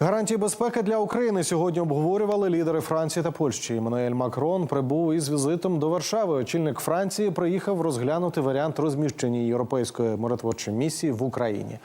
Гарантії безпеки для України сьогодні обговорювали лідери Франції та Польщі. Еммануель Макрон прибув із візитом до Варшави. Очільник Франції приїхав розглянути варіант розміщення європейської миротворчої місії в Україні.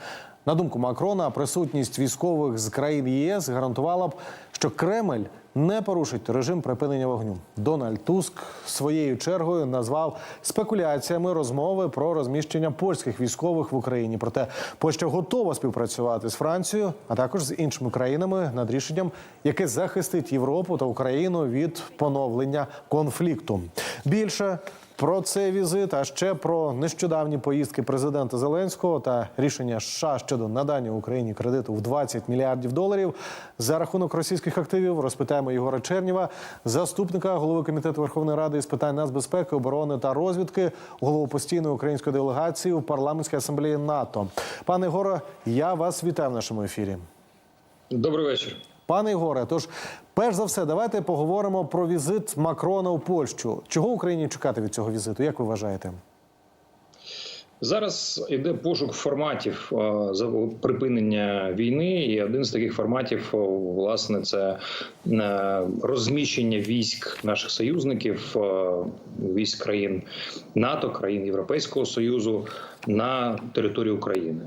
На думку Макрона, присутність військових з країн ЄС гарантувала б, що Кремль не порушить режим припинення вогню. Дональд Туск своєю чергою назвав спекуляціями розмови про розміщення польських військових в Україні. Проте Польща готова співпрацювати з Францією, а також з іншими країнами над рішенням, яке захистить Європу та Україну від поновлення конфлікту. Більше про цей візит, а ще про нещодавні поїздки президента Зеленського та рішення США щодо надання Україні кредиту в 20 мільярдів доларів за рахунок російських активів. Розпитаємо Єгора Чернєва, заступника голови комітету Верховної Ради з питань нацбезпеки, оборони та розвідки, голову постійної української делегації у парламентській асамблеї НАТО. Пане Єгоре, я вас вітаю в нашому ефірі. Добрий вечір. Пане Ігоре, тож перш за все, давайте поговоримо про візит Макрона у Польщу. Чого Україні чекати від цього візиту? Як ви вважаєте? Зараз йде пошук форматів е, за припинення війни, і один з таких форматів, е, власне, це е, розміщення військ наших союзників, військ країн НАТО, країн Європейського Союзу на території України.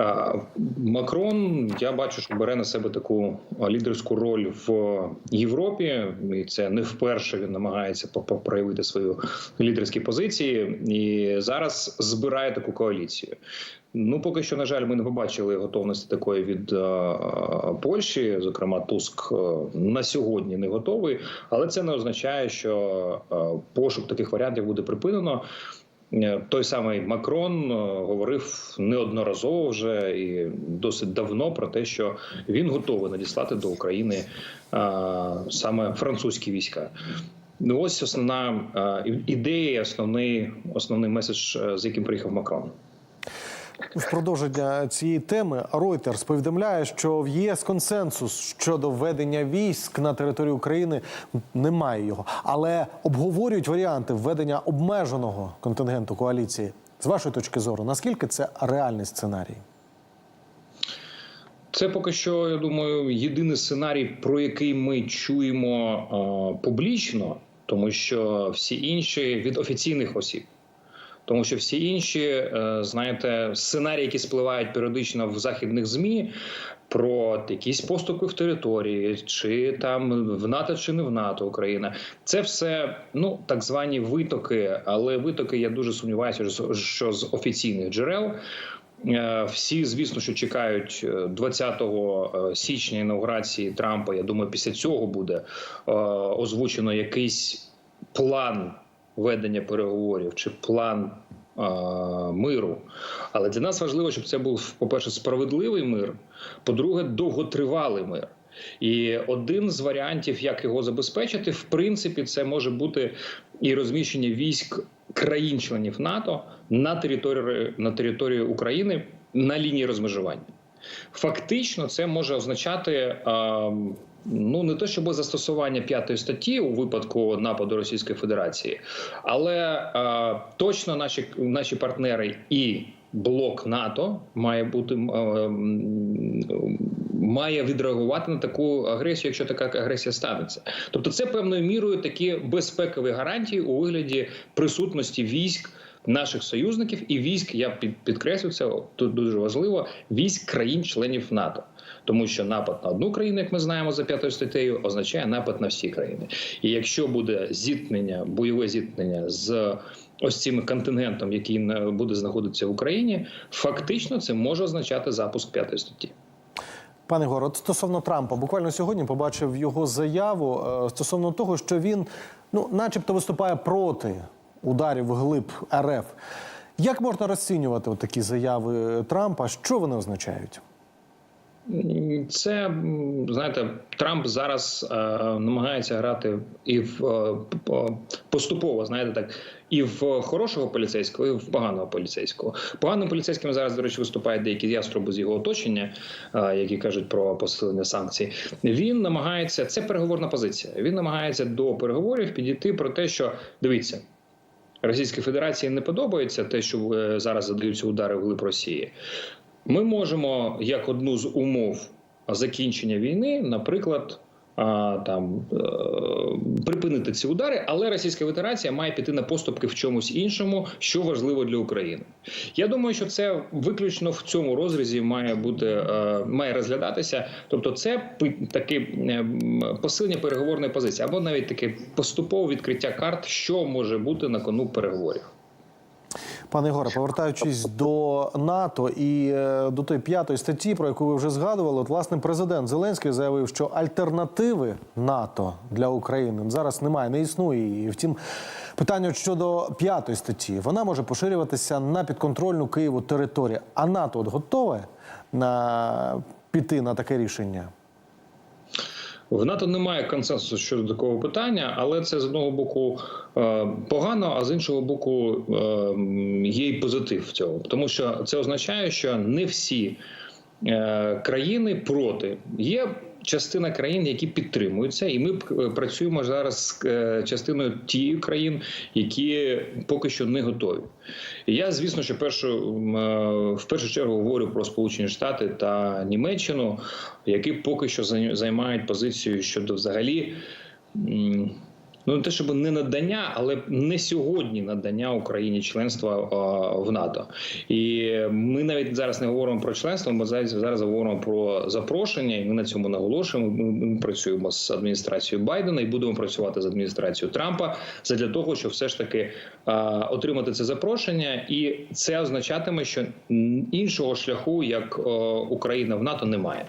А, Макрон, я бачу, що бере на себе таку лідерську роль в Європі, і це не вперше він намагається проявити свою лідерські позиції, і зараз збирає таку коаліцію. Ну, поки що, на жаль, ми не побачили готовності такої від е, Польщі. Зокрема, Туск е, на сьогодні не готовий, але це не означає, що е, пошук таких варіантів буде припинено. Е, Той самий Макрон е, говорив неодноразово вже і досить давно про те, що він готовий надіслати до України е, саме французькі війська. Ну ось основна ідея, основний основний меседж, з яким приїхав Макрон. В продовження цієї теми Reuters повідомляє, що в ЄС консенсус щодо введення військ на територію України немає його, але обговорюють варіанти введення обмеженого контингенту коаліції. З вашої точки зору, наскільки це реальний сценарій? Це поки що, я думаю, єдиний сценарій, про який ми чуємо е, публічно, тому що всі інші від офіційних осіб. Тому що всі інші, е, знаєте, сценарії, які спливають періодично в західних змі. Про якісь поступи в території, чи там в НАТО, чи не в НАТО Україна, це все ну так звані витоки, але витоки я дуже сумніваюся, що- з офіційних джерел. Е, Всі, звісно, що чекають е, 20 січня інаугурації Трампа. Я думаю, після цього буде е, озвучено якийсь план ведення переговорів чи план миру. Але для нас важливо, щоб це був, по-перше, справедливий мир, по-друге, довготривалий мир. І один з варіантів, як його забезпечити, в принципі, це може бути і розміщення військ країн-членів НАТО на території на території України на лінії розмежування. Фактично, це може означати. е, Ну, не те, щоб застосування п'ятої статті у випадку нападу Російської Федерації, але е, точно наші наші партнери і блок НАТО має бути е, має відреагувати на таку агресію, якщо така агресія станеться. Тобто, це певною мірою такі безпекові гарантії у вигляді присутності військ. Наших союзників і військ, я під- підкреслю це тут дуже важливо. Військ країн-членів НАТО, тому що напад на одну країну, як ми знаємо за п'ятою статтею, означає напад на всі країни. І якщо буде зіткнення, бойове зіткнення з ось цим контингентом, який буде знаходитися в Україні, фактично це може означати запуск п'ятої статті. Пане Горо, от стосовно Трампа, буквально сьогодні побачив його заяву е, стосовно того, що він, ну, начебто, виступає проти ударів глиб РФ. Як можна розцінювати такі заяви Трампа? Що вони означають? Це знаєте, Трамп зараз е, намагається грати і в е, поступово, знаєте, так і в хорошого поліцейського, і в поганого поліцейського. Поганим поліцейським зараз, до речі, виступають деякі яструби з його оточення, е, які кажуть про посилення санкцій. Він намагається це переговорна позиція. Він намагається до переговорів підійти про те, що дивіться. Російській Федерації не подобається те, що е, зараз задаються удари в глиб Росії. Ми можемо як одну з умов закінчення війни, наприклад. Там е, припинити ці удари, але Російська Федерація має піти на поступки в чомусь іншому, що важливо для України. Я думаю, що це виключно в цьому розрізі має бути е, має розглядатися. Тобто, це таке посилення переговорної позиції, або навіть таке поступове відкриття карт, що може бути на кону переговорів. Пане Ігоре, повертаючись до НАТО і е, до тої п'ятої статті, про яку ви вже згадували, от власне президент Зеленський заявив, що альтернативи НАТО для України зараз немає, не існує. І втім, питання щодо п'ятої статті, вона може поширюватися на підконтрольну Києву територію. А НАТО от готове на піти на таке рішення? В НАТО немає консенсусу щодо такого питання, але це з одного боку е, погано, а з іншого боку е, є й позитив в цьому, тому що це означає, що не всі е, країни проти є. Частина країн, які підтримуються, і ми е, працюємо зараз з е, частиною тієї країн, які поки що не готові. І я, звісно, що першу е, в першу чергу говорю про Сполучені Штати та Німеччину, які поки що займають позицію щодо взагалі. Ну, не те, щоб не надання, але не сьогодні надання Україні членства в НАТО. І ми навіть зараз не говоримо про членство, ми зараз, зараз говоримо про запрошення, і ми на цьому наголошуємо. Ми, ми працюємо з адміністрацією Байдена і будемо працювати з адміністрацією Трампа задля того, щоб все ж таки отримати це запрошення, і це означатиме, що іншого шляху, як Україна в НАТО, немає.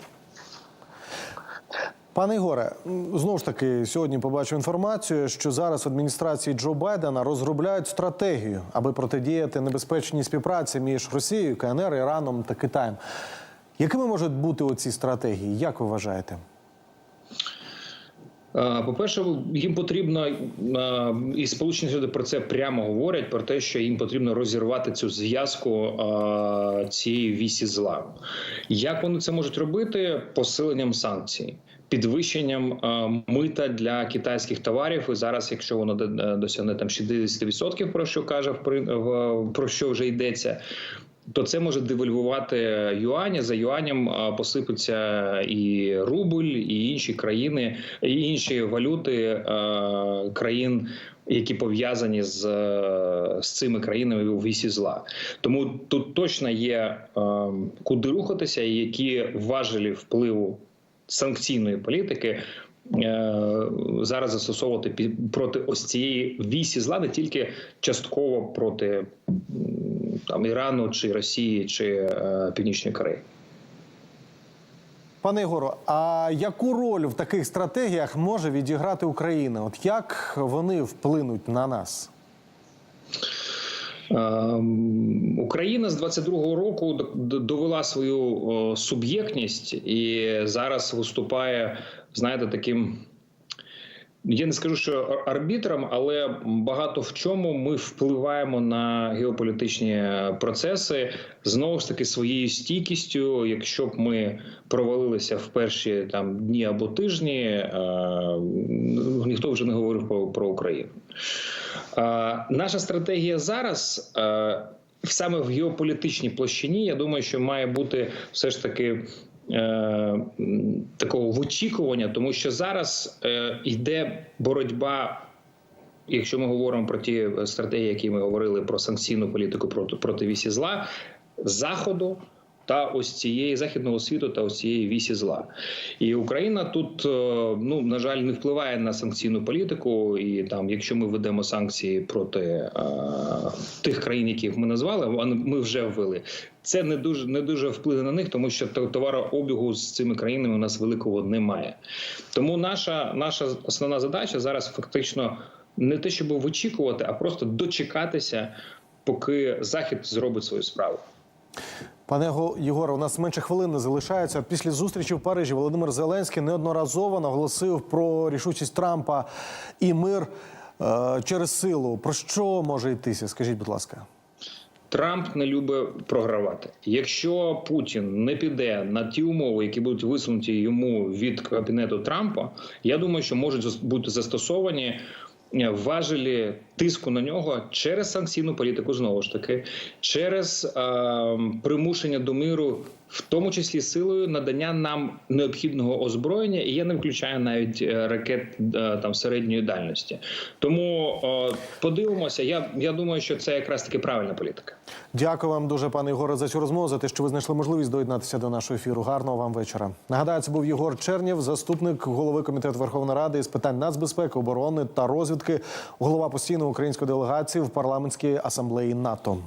Пане Ігоре, знову ж таки, сьогодні побачив інформацію, що зараз в адміністрації Джо Байдена розробляють стратегію, аби протидіяти небезпечній співпраці між Росією, КНР, Іраном та Китаєм. Якими можуть бути оці стратегії? Як ви вважаєте? Е, По-перше, їм потрібно е, і Сполучені Штати про це прямо говорять про те, що їм потрібно розірвати цю зв'язку е, цієї вісі зла. Як вони це можуть робити? Посиленням санкцій. Підвищенням е, мита для китайських товарів, і зараз, якщо воно е, досягне там 60%, про що каже про що вже йдеться, то це може девальвувати юані. За юанем а, посипеться і рубль, і інші країни, і інші валюти країн. Які пов'язані з, е, з цими країнами у вісі зла, тому тут точно є е, куди рухатися, і які важелі впливу санкційної політики е, зараз застосовувати проти ось цієї вісі зла, не тільки частково проти там Ірану чи Росії чи е, Північної Кореї. Пане Ігоро, а яку роль в таких стратегіях може відіграти Україна? От як вони вплинуть на нас? Ем, Україна з 22-го року довела свою суб'єктність і зараз виступає, знаєте, таким. Я не скажу, що ар- арбітром, але багато в чому ми впливаємо на геополітичні процеси знову ж таки своєю стійкістю. Якщо б ми провалилися в перші там дні або тижні, е, ніхто вже не говорив про, про Україну. Е, наша стратегія зараз. Е, Саме в геополітичній площині, я думаю, що має бути все ж таки е, такого в очікування, тому що зараз е, йде боротьба. Якщо ми говоримо про ті стратегії, які ми говорили про санкційну політику проти проти вісі зла заходу та ось цієї західного світу та ось цієї вісі зла, і Україна тут е, ну на жаль не впливає на санкційну політику. І там, якщо ми ведемо санкції проти е, тих країн, яких ми назвали, ми вже ввели. Це не дуже не дуже вплине на них, тому що то- товарообігу з цими країнами у нас великого немає. Тому наша наша основна задача зараз фактично не те, щоб вичікувати, а просто дочекатися, поки захід зробить свою справу. Пане Го- Єгоре, у нас менше хвилини залишається. Після зустрічі в Парижі Володимир Зеленський неодноразово наголосив про рішучість Трампа і мир е, через силу. Про що може йтися? Скажіть, будь ласка. Трамп не любить програвати. Якщо Путін не піде на ті умови, які будуть висунуті йому від кабінету Трампа, я думаю, що можуть бути застосовані важелі тиску на нього через санкційну політику, знову ж таки, через е, примушення до миру В тому числі силою надання нам необхідного озброєння, і я не включаю навіть е, ракет е, там середньої дальності. Тому е, подивимося. Я, я думаю, що це якраз таки правильна політика. Дякую вам дуже, пане Єгоре, за цю розмову, за те, що ви знайшли можливість доєднатися до нашого ефіру. Гарного вам вечора. Нагадаю, це був Єгор Чернєв, заступник голови комітету Верховної Ради з питань нацбезпеки, оборони та розвідки, голова постійної української делегації в парламентській асамблеї НАТО.